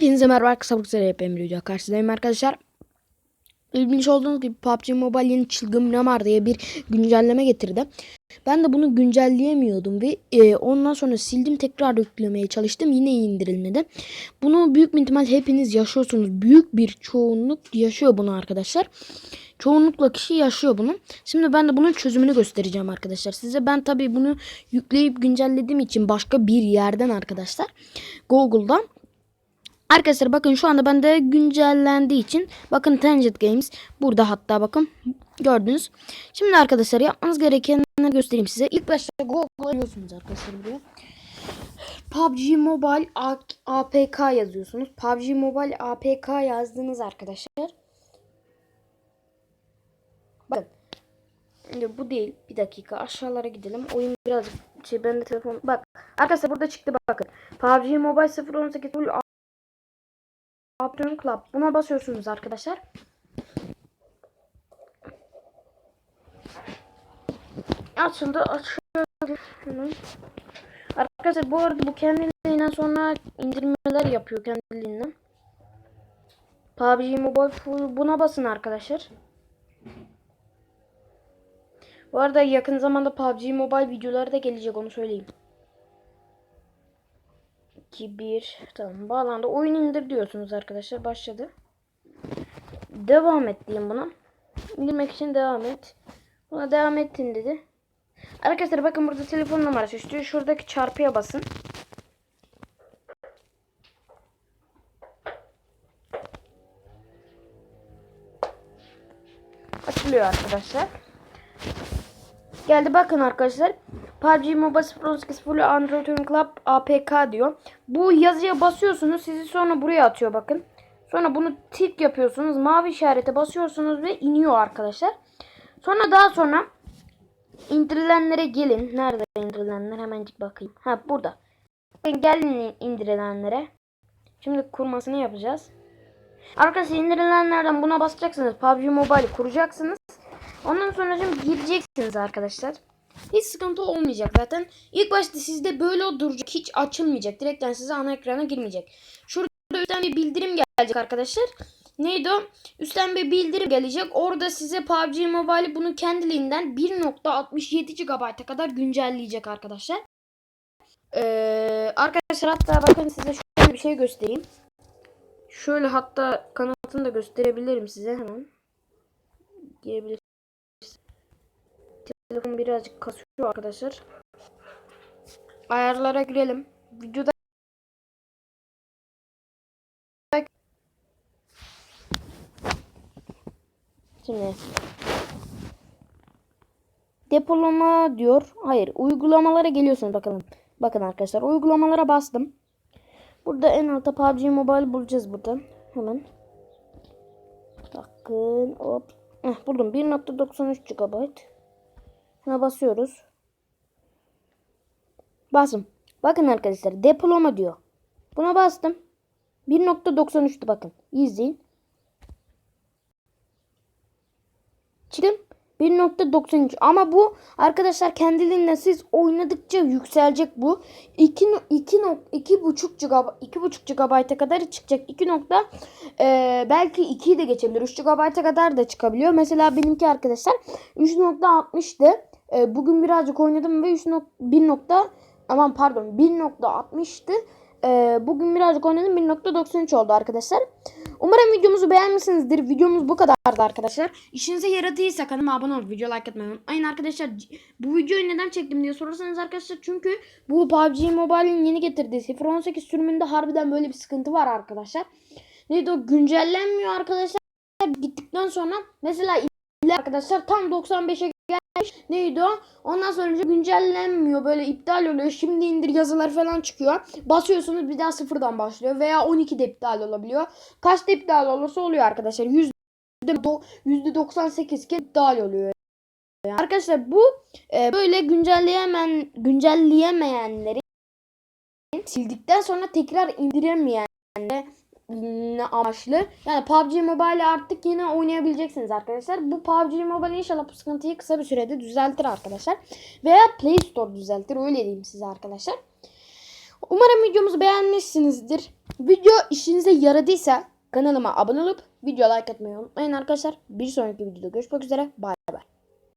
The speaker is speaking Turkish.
Hepinize merhaba kısa bu kısa hep Emre Hoca karşınızdayım arkadaşlar. Bilmiş olduğunuz gibi PUBG Mobile yeni çılgın Namar diye bir güncelleme getirdi. Ben de bunu güncelleyemiyordum ve e, ondan sonra sildim tekrar yüklemeye çalıştım yine indirilmedi. Bunu büyük bir ihtimal hepiniz yaşıyorsunuz. Büyük bir çoğunluk yaşıyor bunu arkadaşlar. Çoğunlukla kişi yaşıyor bunu. Şimdi ben de bunun çözümünü göstereceğim arkadaşlar. Size ben tabii bunu yükleyip güncellediğim için başka bir yerden arkadaşlar. Google'dan Arkadaşlar bakın şu anda bende güncellendiği için bakın Tangent Games burada hatta bakın gördünüz. Şimdi arkadaşlar yapmanız gerekenleri göstereyim size. İlk başta Google'a giriyorsunuz arkadaşlar buraya. PUBG Mobile APK yazıyorsunuz. PUBG Mobile APK yazdınız arkadaşlar. Bakın. Şimdi bu değil. Bir dakika aşağılara gidelim. Oyun birazcık şey bende telefon. Bak arkadaşlar burada çıktı bakın. PUBG Mobile 018 full Afternoon Club. Buna basıyorsunuz arkadaşlar. Açıldı. Açıldı. Arkadaşlar bu arada bu kendiliğinden sonra indirmeler yapıyor kendiliğinden. PUBG Mobile buna basın arkadaşlar. Bu arada yakın zamanda PUBG Mobile videoları da gelecek onu söyleyeyim. 2 1 tamam bağlandı. Oyun indir diyorsunuz arkadaşlar. Başladı. Devam et diyeyim buna. İndirmek için devam et. Buna devam ettin dedi. Arkadaşlar bakın burada telefon numarası istiyor. Şuradaki çarpıya basın. Açılıyor arkadaşlar. Geldi bakın arkadaşlar. PUBG Mobile 08 Full Android Oyun Club APK diyor. Bu yazıya basıyorsunuz. Sizi sonra buraya atıyor bakın. Sonra bunu tik yapıyorsunuz. Mavi işarete basıyorsunuz ve iniyor arkadaşlar. Sonra daha sonra indirilenlere gelin. Nerede indirilenler? Hemencik bakayım. Ha burada. Gelin indirilenlere. Şimdi kurmasını yapacağız. Arkadaşlar indirilenlerden buna basacaksınız. PUBG Mobile kuracaksınız. Ondan sonra gireceksiniz arkadaşlar. Hiç sıkıntı olmayacak zaten. İlk başta sizde böyle duracak. Hiç açılmayacak. Direkten size ana ekrana girmeyecek. Şurada üstten bir bildirim gelecek arkadaşlar. Neydi o? Üstten bir bildirim gelecek. Orada size PUBG Mobile bunu kendiliğinden 1.67 GB'a kadar güncelleyecek arkadaşlar. Ee, arkadaşlar hatta bakın size şöyle bir şey göstereyim. Şöyle hatta kanatını da gösterebilirim size hemen. Girebilir. Telefon birazcık kasıyor arkadaşlar. Ayarlara girelim. Videoda Şimdi depolama diyor. Hayır, uygulamalara geliyorsunuz bakalım. Bakın arkadaşlar, uygulamalara bastım. Burada en altta PUBG Mobile bulacağız burada. Hemen. Bakın, hop. Heh, buldum. 1.93 GB. Şuna basıyoruz. Basın. Bakın arkadaşlar depolama diyor. Buna bastım. 1.93'tü bakın. İzleyin. Çıktım. 1.93 ama bu arkadaşlar kendiliğinden siz oynadıkça yükselecek bu. 2 2 2.5 GB 2.5 GB'a kadar çıkacak. 2 nokta e, belki 2'yi de geçebilir. 3 GB'a kadar da çıkabiliyor. Mesela benimki arkadaşlar 3.60'tı. E, bugün birazcık oynadım ve 3 1 nokta aman pardon 1.60'tı. E, bugün birazcık oynadım 1.93 oldu arkadaşlar. Umarım videomuzu beğenmişsinizdir. Videomuz bu kadardı arkadaşlar. İşinize yaradıysa kanalıma abone olup video like atmayı unutmayın arkadaşlar. Bu videoyu neden çektim diye sorarsanız arkadaşlar çünkü bu PUBG Mobile'in yeni getirdiği 0.18 sürümünde harbiden böyle bir sıkıntı var arkadaşlar. Neydi o güncellenmiyor arkadaşlar. Gittikten sonra mesela arkadaşlar tam 95'e gelmiş. Neydi o? Ondan sonra güncellenmiyor. Böyle iptal oluyor. Şimdi indir yazılar falan çıkıyor. Basıyorsunuz bir daha sıfırdan başlıyor. Veya 12'de iptal olabiliyor. Kaçta iptal olursa oluyor arkadaşlar. %98 kez iptal oluyor. Yani arkadaşlar bu e, böyle güncelleyemen güncelleyemeyenleri sildikten sonra tekrar indiremeyenlere amaçlı. Yani PUBG Mobile artık yine oynayabileceksiniz arkadaşlar. Bu PUBG Mobile inşallah bu sıkıntıyı kısa bir sürede düzeltir arkadaşlar. Veya Play Store düzeltir öyle diyeyim size arkadaşlar. Umarım videomuzu beğenmişsinizdir. Video işinize yaradıysa kanalıma abone olup video like atmayı unutmayın arkadaşlar. Bir sonraki videoda görüşmek üzere. Bye.